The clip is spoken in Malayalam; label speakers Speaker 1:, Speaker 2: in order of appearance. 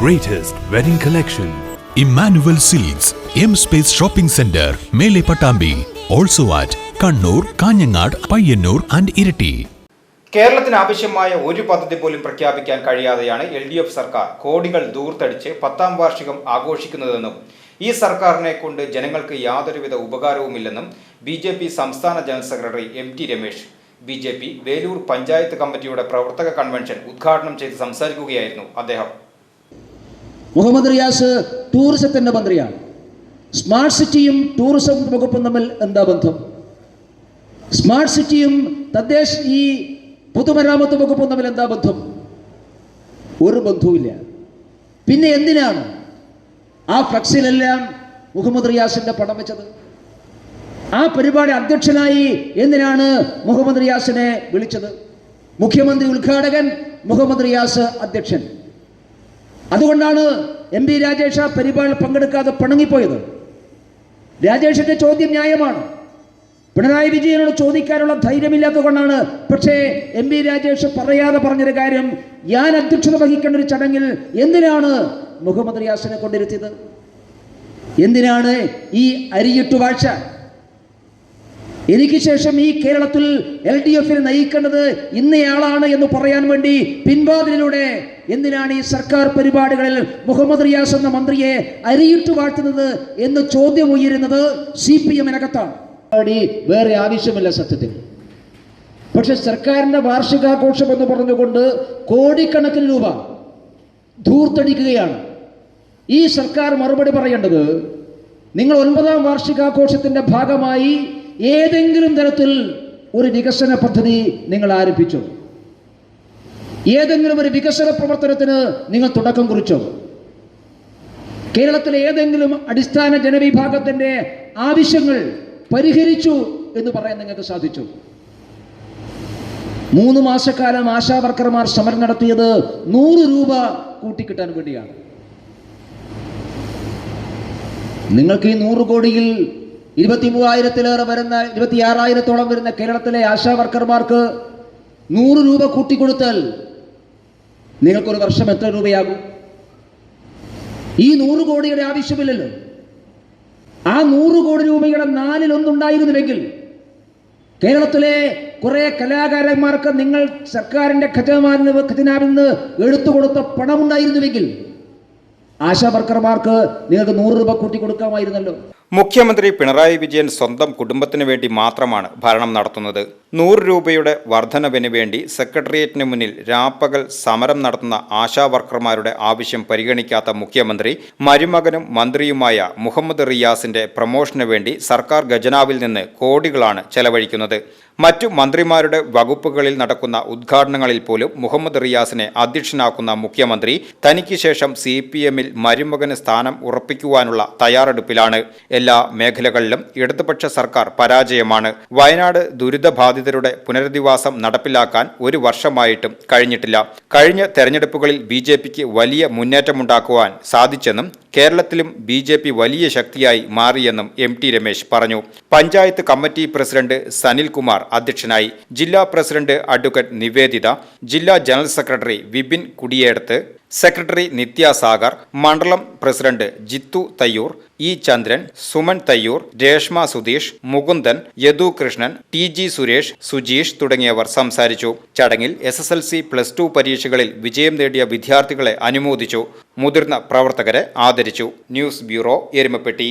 Speaker 1: greatest wedding collection.
Speaker 2: Emmanuel Silks M space shopping centre മേലെ Pattambi also at Kannur Kanhangad Payyanur and Iritty
Speaker 3: കേരളത്തിന് ആവശ്യമായ ഒരു പദ്ധതി പോലും പ്രഖ്യാപിക്കാൻ കഴിയാതെയാണ് എൽ ഡി എഫ് സർക്കാർ കോടികൾ ദൂർത്തടിച്ച് പത്താം വാർഷികം ആഘോഷിക്കുന്നതെന്നും ഈ സർക്കാരിനെ കൊണ്ട് ജനങ്ങൾക്ക് യാതൊരുവിധ ഉപകാരവുമില്ലെന്നും ബി ജെ പി സംസ്ഥാന general secretary M T Ramesh B J P Veloor panchayat കമ്മിറ്റിയുടെ പ്രവർത്തക കൺവെൻഷൻ ഉദ്ഘാടനം ചെയ്ത് സംസാരിക്കുകയായിരുന്നു അദ്ദേഹം
Speaker 4: മുഹമ്മദ് റിയാസ് ടൂറിസത്തിന്റെ മന്ത്രിയാണ്. സ്മാർട്ട് സിറ്റിയും ടൂറിസം വകുപ്പും തമ്മിൽ എന്താ ബന്ധം? സ്മാർട്ട് സിറ്റിയും തദ്ദേശ ഈ പൊതുമരാമത്ത് വകുപ്പും തമ്മിൽ എന്താ ബന്ധം? ഒരു ബന്ധവുമില്ല. പിന്നെ എന്തിനാണ് ആ ഫ്ലക്സിലെല്ലാം മുഹമ്മദ് റിയാസിന്റെ പടം വെച്ചത്? ആ പരിപാടി അധ്യക്ഷനായി എന്തിനാണ് മുഹമ്മദ് റിയാസിനെ വിളിച്ചത്? മുഖ്യമന്ത്രി ഉദ്ഘാടകൻ മുഹമ്മദ് റിയാസ് അധ്യക്ഷൻ. അതുകൊണ്ടാണ് എം പി രാജേഷ് ആ പരിപാടിയിൽ പങ്കെടുക്കാതെ പിണങ്ങിപ്പോയത്. രാജേഷിന്റെ ചോദ്യം ന്യായമാണ്. പിണറായി വിജയനോട് ചോദിക്കാനുള്ള ധൈര്യമില്ലാത്തതുകൊണ്ടാണ്. പക്ഷേ എം പി രാജേഷ് പറയാതെ പറഞ്ഞൊരു കാര്യം ഞാൻ അധ്യക്ഷത വഹിക്കേണ്ട ഒരു ചടങ്ങിൽ എന്തിനാണ് മുഹമ്മദ് റിയാസിനെ കൊണ്ടിരുത്തിയത്? എന്തിനാണ് ഈ അരിയിട്ടു വാഴ്ച? എനിക്ക് ശേഷം ഈ കേരളത്തിൽ എൽ ഡി എഫിനെ നയിക്കേണ്ടത് ഇന്നയാളാണ് എന്ന് പറയാൻ വേണ്ടി പിൻവാതിലൂടെ എന്തിനാണ് ഈ സർക്കാർ പരിപാടികളിൽ മുഹമ്മദ് റിയാസ് എന്ന മന്ത്രിയെ അരിയിട്ടു വാഴ്ത്തുന്നത് എന്ന് ചോദ്യം ഉയരുന്നത് സി പി എമ്മിനകത്താണ് വേറെ ആവശ്യമില്ല സത്യത്തിൽ. പക്ഷെ സർക്കാരിന്റെ വാർഷികാഘോഷം എന്ന് പറഞ്ഞുകൊണ്ട് കോടിക്കണക്കിന് രൂപ ധൂർത്തടിക്കുകയാണ്. ഈ സർക്കാർ മറുപടി പറയേണ്ടത് നിങ്ങൾ ഒൻപതാം വാർഷികാഘോഷത്തിന്റെ ഭാഗമായി ഏതെങ്കിലും തരത്തിൽ ഒരു വികസന പദ്ധതി നിങ്ങൾ ആരംഭിച്ചോ? ഏതെങ്കിലും ഒരു വികസന പ്രവർത്തനത്തിന് നിങ്ങൾ തുടക്കം കുറിച്ചോ? കേരളത്തിലെ ഏതെങ്കിലും അടിസ്ഥാന ജനവിഭാഗത്തിന്റെ ആവശ്യങ്ങൾ പരിഹരിച്ചു എന്ന് പറയാൻ നിങ്ങൾക്ക് സാധിച്ചു? മൂന്ന് മാസക്കാലം ആശാവർക്കർമാർ സമരം നടത്തിയത് നൂറ് രൂപ കൂട്ടിക്കിട്ടാൻ വേണ്ടിയാണ്. നിങ്ങൾക്ക് ഈ നൂറ് കോടിയിൽ ഇരുപത്തി മൂവായിരത്തിലേറെ വരുന്ന ഇരുപത്തി ആറായിരത്തോളം വരുന്ന കേരളത്തിലെ ആശാ വർക്കർമാർക്ക് നൂറ് രൂപ കൂട്ടിക്കൊടുത്താൽ നിങ്ങൾക്കൊരു വർഷം എത്ര രൂപയാകും? ഈ നൂറ് കോടിയുടെ ആവശ്യമില്ലല്ലോ. ആ നൂറ് കോടി രൂപയുടെ നാലിലൊന്നുണ്ടായിരുന്നുവെങ്കിൽ കേരളത്തിലെ കുറെ കലാകാരന്മാർക്ക് നിങ്ങൾ സർക്കാരിന്റെ ഖജനാവിൽ ഖജനാവിൽ നിന്ന് എടുത്തു കൊടുത്ത പണമുണ്ടായിരുന്നുവെങ്കിൽ ആശാ വർക്കർമാർക്ക് നിങ്ങൾക്ക് നൂറ് രൂപ കൂട്ടി കൊടുക്കാമായിരുന്നല്ലോ
Speaker 3: മുഖ്യമന്ത്രി പിണറായി വിജയൻ സ്വന്തം കുടുംബത്തിന് വേണ്ടി മാത്രമാണ് ഭരണം നടത്തുന്നത്. നൂറ് രൂപയുടെ വർധനവിന് വേണ്ടി സെക്രട്ടേറിയറ്റിന് മുന്നിൽ രാപ്പകൽ സമരം നടത്തുന്ന ആശാവർക്കർമാരുടെ ആവശ്യം പരിഗണിക്കാത്ത മുഖ്യമന്ത്രി മരുമകനും മന്ത്രിയുമായ മുഹമ്മദ് റിയാസിന്റെ പ്രമോഷന് വേണ്ടി സർക്കാർ ഖജനാവിൽ നിന്ന് കോടികളാണ് ചെലവഴിക്കുന്നത്. മറ്റു മന്ത്രിമാരുടെ വകുപ്പുകളിൽ നടക്കുന്ന ഉദ്ഘാടനങ്ങളിൽ പോലും മുഹമ്മദ് റിയാസിനെ അധ്യക്ഷനാക്കുന്ന മുഖ്യമന്ത്രി തനിക്ക് ശേഷം സി പി എമ്മിൽ മരുമകന് സ്ഥാനം ഉറപ്പിക്കുവാനുള്ള തയ്യാറെടുപ്പിലാണ്. എല്ലാ മേഖലകളിലും ഇടതുപക്ഷ സർക്കാർ പരാജയമാണ്. വയനാട് ദുരിതബാധിതരുടെ പുനരധിവാസം നടപ്പിലാക്കാൻ ഒരു വർഷമായിട്ടും കഴിഞ്ഞിട്ടില്ല. കഴിഞ്ഞ തെരഞ്ഞെടുപ്പുകളിൽ ബി ജെ പിക്ക് വലിയ മുന്നേറ്റമുണ്ടാക്കുവാൻ സാധിച്ചെന്നും കേരളത്തിലും ബി ജെ പി വലിയ ശക്തിയായി മാറിയെന്നും എം ടി രമേശ് പറഞ്ഞു. പഞ്ചായത്ത് കമ്മിറ്റി പ്രസിഡന്റ് സനിൽകുമാർ അധ്യക്ഷനായി ജില്ലാ പ്രസിഡന്റ് അഡ്വക്കേറ്റ് നിവേദിത ജില്ലാ general secretary Vipin Kudiyedath secretary Nithyasagar മണ്ഡലം president Jithu Thayyur E Chandran Suman Thayyur Reshma Sudheesh Mukundan Yadu Krishnan T G Suresh Sujeesh തുടങ്ങിയവർ സംസാരിച്ചു. ചടങ്ങിൽ S S L C plus two പരീക്ഷകളിൽ വിജയം നേടിയ വിദ്യാർത്ഥികളെ അനുമോദിച്ചു. മുതിർന്ന പ്രവർത്തകരെ ആദരിച്ചു. News bureau Erumapetty.